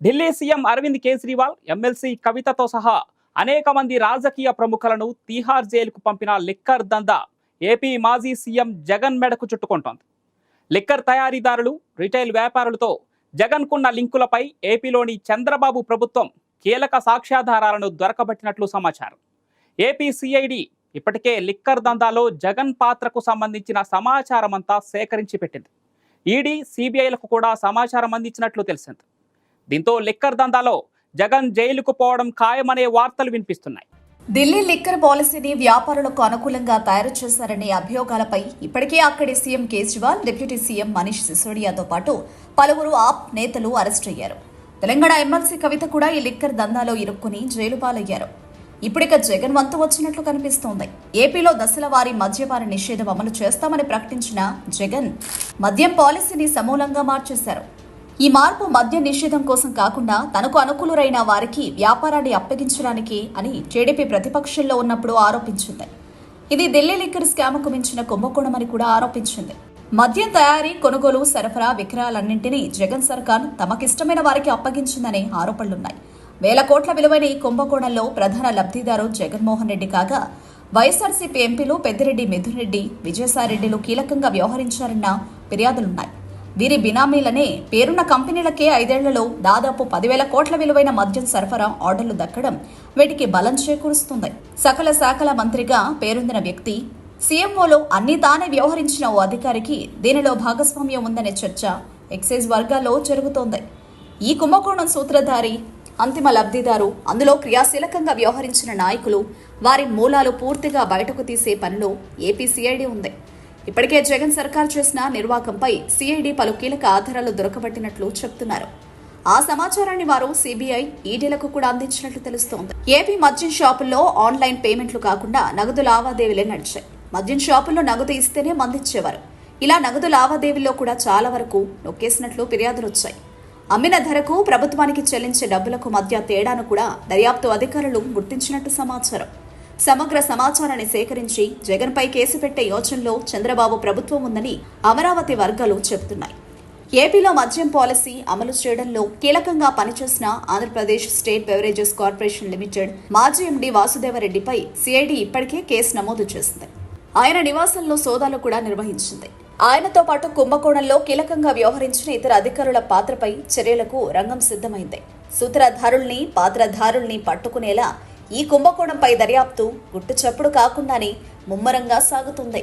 Delhi CM Arvind Kejriwal MLC కవితతో సహా అనేక మంది రాజకీయ ప్రముఖులను తీహార్ జైలుకు పంపిన లిక్కర్ దందా ఏపీ మాజీ సీఎం జగన్ మెడకు చుట్టుకుంటోంది. లిక్కర్ తయారీదారులు రిటైల్ వ్యాపారులతో జగన్కున్న లింకులపై ఏపీలోని చంద్రబాబు ప్రభుత్వం కీలక సాక్ష్యాధారాలను దొరకబట్టినట్లు సమాచారం. ఏపీ సిఐడి ఇప్పటికే లిక్కర్ దందాలో జగన్ పాత్రకు సంబంధించిన సమాచారం అంతా సేకరించి పెట్టింది ఈడీ సిబిఐలకు కూడా సమాచారం అందించినట్లు తెలిసింది. దీంతో లిక్కర్ దందాలో జగన్ జైలుకు పోవడం ఖాయమనే వార్తలు వినిపిస్తున్నాయి. ఢిల్లీ లిక్కర్ పాలసీని వ్యాపారులకు అనుకూలంగా తయారు చేశారనే అభియోగాలపై ఇప్పటికే అక్కడి CM Kejriwal deputy CM Manish సిసోడియాతో పాటు పలువురు ఆప్ నేతలు అరెస్ట్ అయ్యారు. తెలంగాణ ఎమ్మెల్సీ కవిత కూడా ఈ లిక్కర్ దందాలో ఇరుక్కుని జైలు పాలయ్యారు. ఇప్పుడిక జగన్ వంతు వచ్చినట్లు కనిపిస్తోంది. ఏపీలో దశల వారీ మద్యపాన నిషేధం అమలు చేస్తామని ప్రకటించిన జగన్ మద్యం పాలసీని సమూలంగా మార్చేశారు. ఈ మార్పు మద్య నిషేధం కోసం కాకుండా తనకు అనుకూలురైన వారికి వ్యాపారాన్ని అప్పగించడానికి అని టీడీపీ ప్రతిపక్షంలో ఉన్నప్పుడు ఆరోపించింది. ఇది ఢిల్లీ లిక్కర్ స్కామ్కు మించిన కుంభకోణమని కూడా ఆరోపించింది. మద్యం తయారీ కొనుగోలు సరఫరా విక్రయాలన్నింటినీ జగన్ సర్కార్ తమకిష్టమైన వారికి అప్పగించిందనే ఆరోపణలున్నాయి. వేల కోట్ల విలువైన ఈ కుంభకోణంలో ప్రధాన లబ్ధిదారు జగన్మోహన్ రెడ్డి కాగా వైఎస్ఆర్సీపీ ఎంపీలు పెద్దిరెడ్డి మిథున్ రెడ్డి విజయసాయిరెడ్డిలు కీలకంగా వ్యవహరించారన్న ఫిర్యాదులున్నాయి. వీరి బినామీలనే పేరున్న కంపెనీలకే ఐదేళ్ళలో దాదాపు పదివేల కోట్ల విలువైన మద్యం సరఫరా ఆర్డర్లు దక్కడం వీటికి బలం చేకూరుస్తుంది. సకల శాఖల మంత్రిగా పేరొందిన వ్యక్తి సీఎంఓలో అన్ని తానే వ్యవహరించిన ఓ అధికారికి దీనిలో భాగస్వామ్యం ఉందనే చర్చ ఎక్సైజ్ వర్గాల్లో జరుగుతోంది. ఈ కుంభకోణం సూత్రధారి అంతిమ లబ్ధిదారు అందులో క్రియాశీలకంగా వ్యవహరించిన నాయకులు వారి మూలాలు పూర్తిగా బయటకు తీసే పనిలో ఏపీ సిఐడి ఉంది. ఇప్పటికే జగన్ సర్కార్ చేసిన నిర్వాకంపై సిఐడి పలు కీలక ఆధారాలు దొరకబట్టినట్లు చెప్తున్నారు. ఆ సమాచారాన్ని వారు సిబిఐ ఈడీలకు కూడా అందించినట్లు తెలుస్తోంది. ఏపీ మద్యం షాపుల్లో ఆన్లైన్ పేమెంట్లు కాకుండా నగదు లావాదేవీలే నడిచాయి. మద్యం షాపుల్లో నగదు ఇస్తేనే మందిచ్చేవారు. ఇలా నగదు లావాదేవీల్లో కూడా చాలా వరకు నొక్కేసినట్లు ఫిర్యాదులు వచ్చాయి అమ్మిన ధరకు ప్రభుత్వానికి చెల్లించే డబ్బులకు మధ్య తేడాను కూడా దర్యాప్తు అధికారులు గుర్తించినట్టు సమాచారం. సమగ్ర సమాచారాన్ని సేకరించి జగన్పై కేసు పెట్టే యోచనలో చంద్రబాబు ప్రభుత్వం ఉందని అమరావతి వర్గాలు చెబుతున్నాయి. ఏపీలో మద్యం పాలసీ అమలు చేయడంలో కీలకంగా పనిచేసిన Andhra Pradesh state beverages corporation limited మాజీ ఎండీ వాసుదేవరెడ్డిపై సిఐడి ఇప్పటికే కేసు నమోదు చేసింది. ఆయన నివాసంలో సోదాలు కూడా నిర్వహించింది. ఆయనతో పాటు కుంభకోణంలో కీలకంగా వ్యవహరించిన ఇతర అధికారుల పాత్రపై చర్యలకు రంగం సిద్ధమైంది. సూత్రధారుల్ని పాత్రధారుల్ని పట్టుకునేలా ఈ కుంభకోణంపై దర్యాప్తు గుట్టు చప్పుడు కాకుండానే ముమ్మరంగా సాగుతుంది.